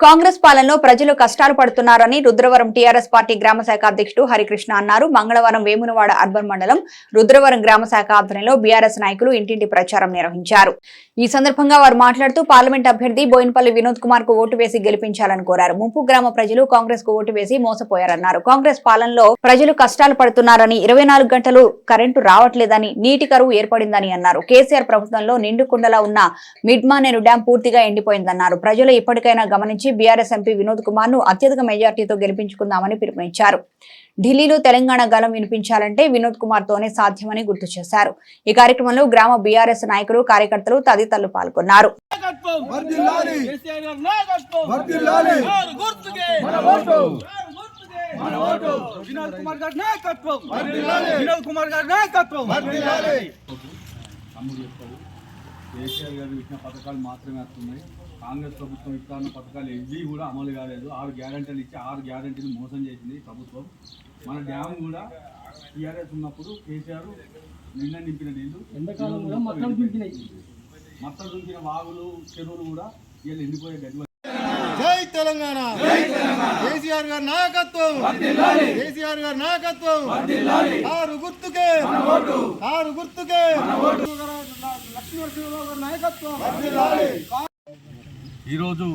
కాంగ్రెస్ పాలనలో ప్రజలు కష్టాలు పడుతున్నారని రుద్రవరం టీఆర్ఎస్ పార్టీ గ్రామ శాఖ అధ్యక్షుడు హరికృష్ణ అన్నారు. మంగళవారం వేమునవాడ అర్బన్ మండలం రుద్రవరం గ్రామ శాఖ ఆధ్వర్యంలో బీఆర్ఎస్ నాయకులు ఇంటింటి ప్రచారం నిర్వహించారు. ఈ సందర్భంగా వారు మాట్లాడుతూ పార్లమెంట్ అభ్యర్థి బోయినపల్లి వినోద్ కుమార్కు ఓటు వేసి గెలిపించాలని కోరారు. ముంపు గ్రామ ప్రజలు కాంగ్రెస్కు ఓటు వేసి మోసపోయారన్నారు. కాంగ్రెస్ పాలనలో ప్రజలు కష్టాలు పడుతున్నారని ఇరవై నాలుగు గంటలు కరెంటు రావట్లేదని నీటి కరువు ఏర్పడిందని అన్నారు. కేసీఆర్ ప్రభుత్వంలో నిండుకుండలా ఉన్న మిడ్మానేరు డ్యాం పూర్తిగా ఎండిపోయిందన్నారు. ప్రజలు ఇప్పటికైనా గమనించి బీఆర్ఎస్ ఎంపీ వినోద్ కుమార్ను అత్యధిక మెజార్టీతో గెలిపించుకుందామని పిలుపునిచ్చారు. ఢిల్లీలో తెలంగాణ గలం వినిపించాలంటే వినోద్ కుమార్ తోనే సాధ్యమని గుర్తు చేశారు. ఈ కార్యక్రమంలో గ్రామ బీఆర్ఎస్ నాయకులు కార్యకర్తలు తదితరులు పాల్గొన్నారు. నాయకత్వం! వర్ధిల్లాలి కేసీఆర్ గారి నాయకత్వం! వర్ధిల్లాలి ఆరు గుర్తుకే! మన ఓటు! ఆరు గుర్తుకే! మన ఓటు! వినోద్ కుమార్ గారి నాయకత్వం! వినోద్ కుమార్ గారి నాయకత్వం! వర్ధిల్లాలి తమ్ముడు చెప్తాడు. కేసీఆర్ గారు ఇచ్చిన పథకాలు మాత్రమే వస్తున్నాయి. కాంగ్రెస్ ప్రభుత్వం ఇస్తున్న పథకాలు ఎవ్వి కూడా అమలు కాలేదు. ఆరు గ్యారంటీలు ఇచ్చి ఆరు గ్యారంటీలు మోసం చేసింది ప్రభుత్వం. మన డ్యామ్ కూడా టీఆర్ఎస్ ఉన్నప్పుడు కేసీఆర్ నిన్న నింపిన నీళ్ళు ఎండాకాలం కూడా మొత్తం దింపినాయి మొత్తం దింపిన వాగులు చెరువులు కూడా వీళ్ళు ఎండిపోయే గడ్డి జై తెలంగాణ. కేసీఆర్ గారి నాయకత్వం. కేసీఆర్ గారి నాయకత్వం. ఆరు గుర్తుకే. ఆరు గుర్తుకే. గారి నాయకత్వం. ఈరోజు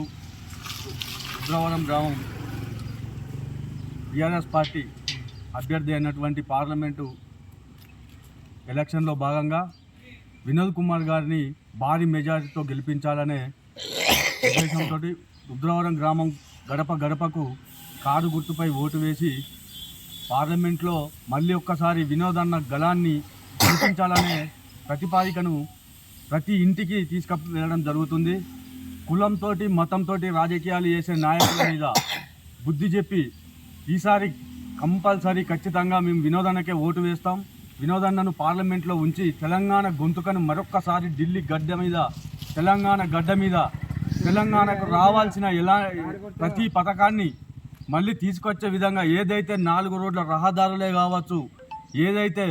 రుద్రవరం గ్రామం టీఆర్ఎస్ పార్టీ అభ్యర్థి అయినటువంటి పార్లమెంటు ఎలక్షన్లో భాగంగా వినోద్ కుమార్ గారిని భారీ మెజారిటీతో గెలిపించాలనే ఉద్దేశంతో రుద్రవరం గ్రామం గడప గడపకు కారు గుర్తుపై ఓటు వేసి పార్లమెంట్లో మళ్ళీ ఒక్కసారి వినోద్ అన్న గళాన్ని గెలిపించాలనే ప్రతిపాదికను ప్రతి ఇంటికి తీసుకువెళ్ళడం జరుగుతుంది. కులంతో మతంతో రాజకీయాలు చేసే నాయకుల మీద బుద్ధి చెప్పి ఈసారి కంపల్సరీ ఖచ్చితంగా మేము వినోదన్నకే ఓటు వేస్తాం. వినోదన్నను పార్లమెంట్లో ఉంచి తెలంగాణ గొంతుకను మరొక్కసారి ఢిల్లీ గడ్డ మీద తెలంగాణ గడ్డ మీద తెలంగాణకు రావాల్సిన ఎలా ప్రతి పథకాన్ని మళ్ళీ తీసుకొచ్చే విధంగా ఏదైతే నాలుగు రోడ్ల రహదారులే కావచ్చు ఏదైతే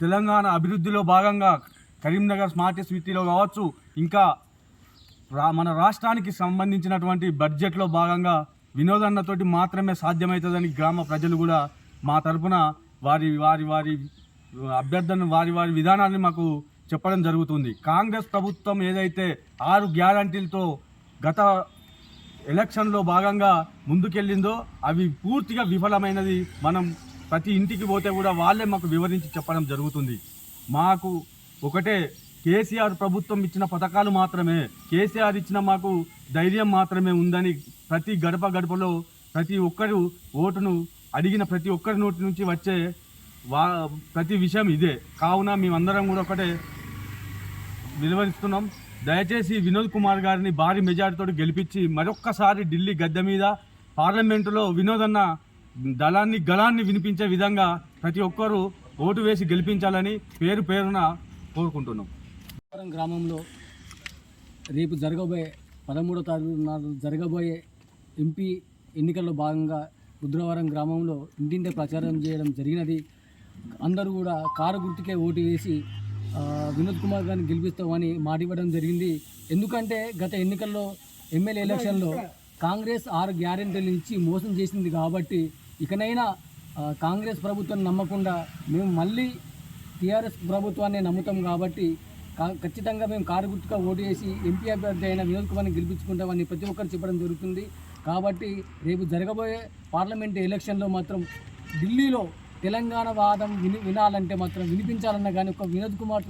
తెలంగాణ అభివృద్ధిలో భాగంగా కరీంనగర్ స్మార్ట్ సిటీలో కావచ్చు ఇంకా రా మన రాష్ట్రానికి సంబంధించినటువంటి బడ్జెట్లో భాగంగా వినోదన్నతోటి మాత్రమే సాధ్యమవుతుందని గ్రామ ప్రజలు కూడా మా తరపున వారి వారి వారి అభ్యర్థన వారి వారి విధానాన్ని మాకు చెప్పడం జరుగుతుంది. కాంగ్రెస్ ప్రభుత్వం ఏదైతే ఆరు గ్యారంటీలతో గత ఎలక్షన్లో భాగంగా ముందుకెళ్ళిందో అవి పూర్తిగా విఫలమైనది మనం ప్రతి ఇంటికి పోతే కూడా వాళ్ళే మాకు వివరించి చెప్పడం జరుగుతుంది. మాకు ఒకటే కేసీఆర్ ప్రభుత్వం ఇచ్చిన పథకాలు మాత్రమే కేసీఆర్ ఇచ్చిన మాకు ధైర్యం మాత్రమే ఉందని ప్రతి గడప గడపలో ప్రతి ఒక్కరు ఓటును అడిగిన ప్రతి ఒక్కరి నోటి నుంచి వచ్చే వా ప్రతి విషయం ఇదే. కావున మేమందరం కూడా ఒకటే నిర్వహిస్తున్నాం దయచేసి వినోద్ కుమార్ గారిని భారీ మెజారిటీతో గెలిపించి మరొక్కసారి ఢిల్లీ గద్దె మీద పార్లమెంటులో వినోద్ అన్న దళాన్ని గళాన్ని వినిపించే విధంగా ప్రతి ఒక్కరూ ఓటు వేసి గెలిపించాలని పేరు పేరున కోరుకుంటున్నాం. వరం గ్రామంలో రేపు జరగబోయే పదమూడో తారీఖు నాడు జరగబోయే ఎంపీ ఎన్నికల్లో భాగంగా రుద్రవరం గ్రామంలో ఇంటింటే ప్రచారం చేయడం జరిగినది. అందరూ కూడా కారు గుర్తుకే ఓటు వేసి వినోద్ కుమార్ గారిని గెలిపిస్తామని మాట ఇవ్వడం జరిగింది. ఎందుకంటే గత ఎన్నికల్లో ఎమ్మెల్యే ఎలక్షన్లో కాంగ్రెస్ ఆరు గ్యారెంటీలు ఇచ్చి మోసం చేసింది కాబట్టి ఇకనైనా కాంగ్రెస్ ప్రభుత్వం నమ్మకుండా మేము మళ్ళీ టీఆర్ఎస్ ప్రభుత్వాన్ని నమ్ముతాం కాబట్టి ఖచ్చితంగా మేము కారు గుర్తుగా ఓటు వేసి ఎంపీ అభ్యర్థి అయిన వినోద్ కుమార్ని గెలిపించుకుంటామని ప్రతి ఒక్కరు చెప్పడం జరుగుతుంది. కాబట్టి రేపు జరగబోయే పార్లమెంట్ ఎలక్షన్లో మాత్రం ఢిల్లీలో తెలంగాణ వాదం విని వినాలంటే మాత్రం వినిపించాలన్నా కానీ ఒక వినోద్ కుమార్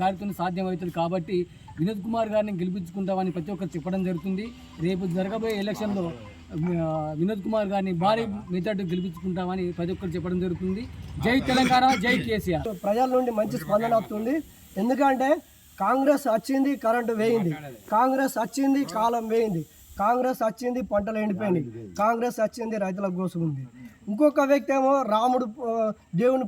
గారితో సాధ్యమవుతుంది కాబట్టి వినోద్ కుమార్ గారిని గెలిపించుకుంటామని ప్రతి ఒక్కరు చెప్పడం జరుగుతుంది. రేపు జరగబోయే ఎలక్షన్లో వినోద్ కుమార్ గారిని భారీ మెజార్టీ గెలిపించుకుంటామని ప్రతి ఒక్కరు చెప్పడం జరుగుతుంది. జై తెలంగాణ జై కేసీఆర్. ప్రజల నుండి మంచి స్పందన వస్తుంది. ఎందుకంటే కాంగ్రెస్ వచ్చింది కరెంటు వేయింది. కాంగ్రెస్ వచ్చింది కాలం వేయింది. కాంగ్రెస్ వచ్చింది పంటలు ఎండిపోయింది కాంగ్రెస్ వచ్చింది రైతులకు కోసుకుంది ఇంకొక వ్యక్తి ఏమో రాముడు దేవుని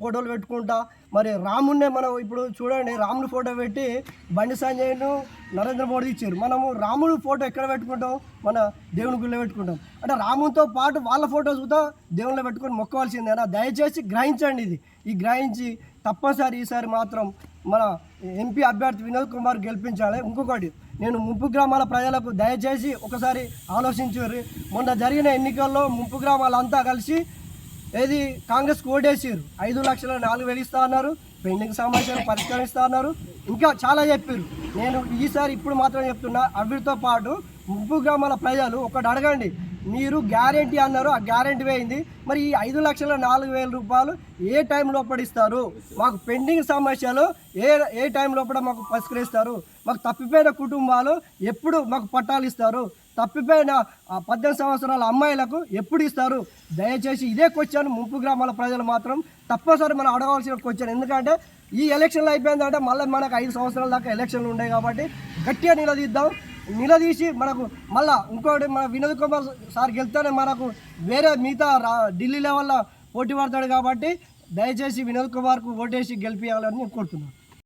ఫోటోలు పెట్టుకుంటా. మరి రాముడినే మనం ఇప్పుడు చూడండి రాముడి ఫోటో పెట్టి బండి సంజయ్ను నరేంద్ర మోడీ ఇచ్చారు. మనము రాముడు ఫోటో ఎక్కడ పెట్టుకుంటాం? మన దేవుని గుళ్ళో పెట్టుకుంటాం. అంటే రామునితో పాటు వాళ్ళ ఫోటో చూద్దాం? దేవుళ్ళో పెట్టుకొని మొక్కవలసిందేనా దయచేసి గ్రహించండి ఇది. ఈ గ్రహించి తప్పనిసరి ఈసారి మాత్రం మన ఎంపీ అభ్యర్థి వినోద్ కుమార్ గెలిపించాలి. ఇంకొకటి నేను ముంపు గ్రామాల ప్రజలకు దయచేసి ఒకసారి ఆలోచించారు మొన్న జరిగిన ఎన్నికల్లో ముంపు గ్రామాలంతా కలిసి ఏది కాంగ్రెస్ ఓటేసారు ఐదు లక్షల నాలుగు వేలు ఇస్తా అన్నారు. పెండింగ్ సమస్యలు పరిష్కరిస్తా అన్నారు. ఇంకా చాలా చెప్పారు నేను ఈసారి ఇప్పుడు మాత్రం చెప్తున్నా అభివృద్ధితో పాటు ముంపు గ్రామాల ప్రజలు ఒకటి అడగండి. మీరు గ్యారెంటీ అన్నారు ఆ గ్యారెంటీ వేయింది మరి ఈ ఐదు లక్షల నాలుగు వేల రూపాయలు ఏ టైం లోపల ఇస్తారు? మాకు పెండింగ్ సమస్యలు ఏ ఏ టైం లోపల మాకు పరిష్కరిస్తారు? మాకు తప్పిపోయిన కుటుంబాలు ఎప్పుడు మాకు పట్టాలు ఇస్తారు? తప్పిపోయిన పద్దెనిమిది సంవత్సరాల అమ్మాయిలకు ఎప్పుడు ఇస్తారు? దయచేసి ఇదే క్వశ్చన్ ముంపు గ్రామాల ప్రజలు మాత్రం తప్పనిసరి మనం అడగవలసిన క్వశ్చన్ ఎందుకంటే ఈ ఎలక్షన్లు అయిపోయిందంటే మళ్ళీ మనకు ఐదు సంవత్సరాల దాకా ఎలక్షన్లు ఉన్నాయి కాబట్టి గట్టిగా నిలదీద్దాం. నిలదీసి మనకు మళ్ళా ఇంకోటి మన వినోద్ కుమార్ సార్ గెలిస్తేనే మనకు వేరే మిగతా రా ఢిల్లీ లెవెల్లో పోటీ పడతాడు కాబట్టి దయచేసి వినోద్ కుమార్కు ఓటేసి గెలిపించాలని నేను కోరుతున్నాను.